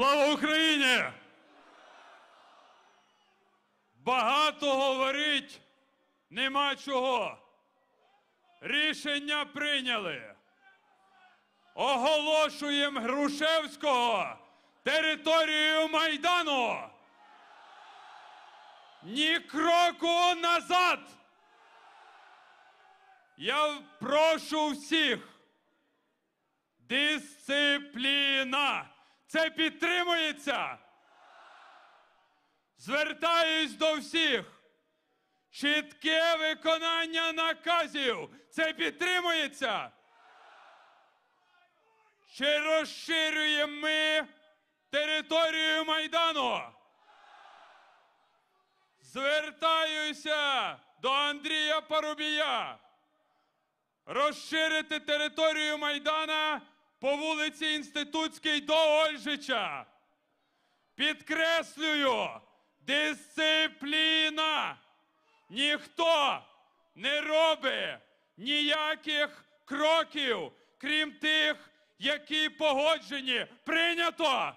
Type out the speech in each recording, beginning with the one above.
Слава Україні! Багато говорить нема чого. Рішення прийняли. Оголошуємо Грушевського територією Майдану. Ні кроку назад. Я прошу всіх. Дисципліна. Це підтримується. Звертаюсь до всіх. Чітке виконання наказів. Це підтримується. Чи розширюємо ми територію Майдану? Звертаюся до Андрія Парубія. Розширити територію Майдана по вулиці Інститутській до Ольжича. Підкреслюю, дисципліна. Ніхто не робить ніяких кроків, крім тих, які погоджені. Прийнято.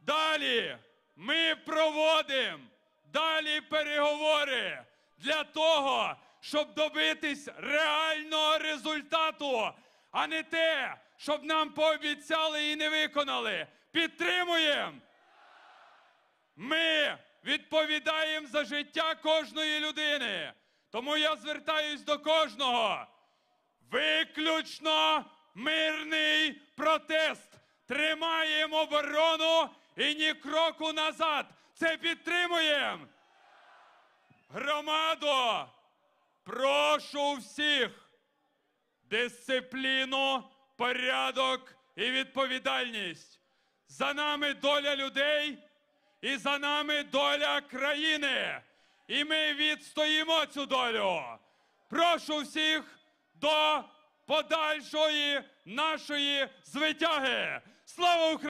Далі ми проводимо далі переговори для того, щоб добитись реального результату, а не те, щоб нам пообіцяли і не виконали. Підтримуємо. Ми відповідаємо за життя кожної людини. Тому я звертаюсь до кожного. Виключно мирний протест. Тримаємо оборону і ні кроку назад. Це підтримуємо. Громадо, прошу всіх дисципліну, порядок і відповідальність. За нами доля людей і за нами доля країни. І ми відстоїмо цю долю. Прошу всіх до подальшої нашої звитяги. Слава Україні!